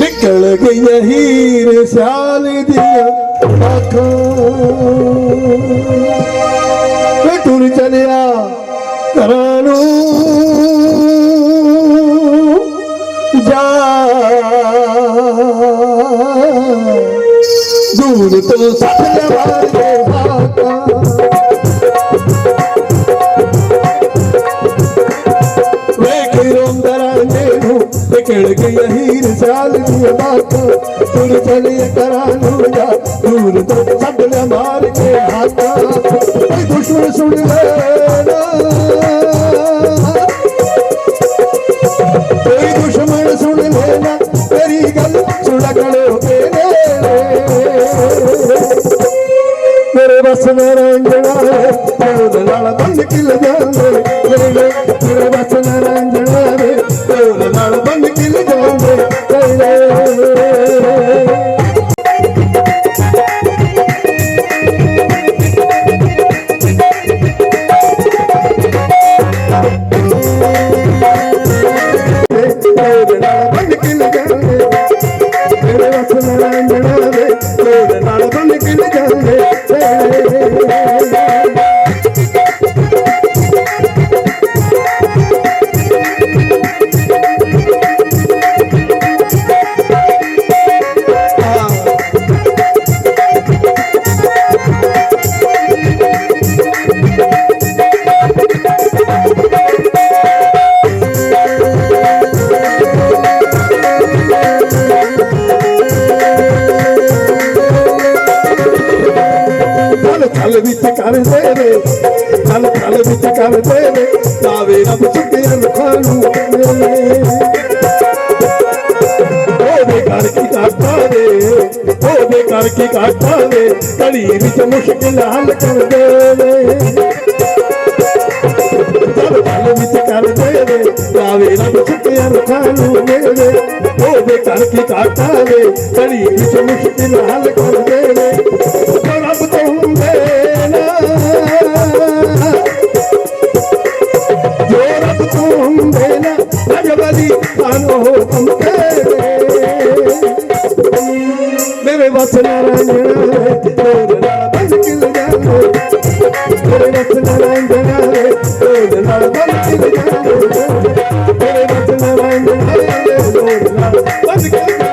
निकल गई हीर साल दिया टुर चलिया करानू जा। दूर तो सत्य वे रोंदर बिगड़ के यही साल दिए बात। दूर चलिए करानू जा दूर तो सब सबल मार के आता दुश्मन सुन ले ना। कोई दुश्मन सुन ले ना, तेरी गल सुड़कड़े मेरे बस में रंजना है तेरे लाल बंद किल जाने। मेरे बस में रंजना కలు విత్తి కవితేనే కలు కలు విత్తి కవితేనే తావే నమ్మ చుట్టేయను కాను ఓ బేకార్ కి కాస్తానే ఓ బేకార్ కి కాస్తానే కళీ విచ ముష్కిల్ హల్ కర్ దేనే కలు కలు విత్తి కవితేనే తావే నమ్మ చుట్టేయను కాను మేరే ఓ బేకార్ కి కాస్తానే కళీ విచ ముష్కిల్ హల్ కర్ దేనే सबली आनो हुकम करे मेरे बस ना रंजना है तोर नाल बन किल जानो मेरे बस ना रंजना है तोर नाल बन किल जानो मेरे बस ना रंजना है तोर नाल बन किल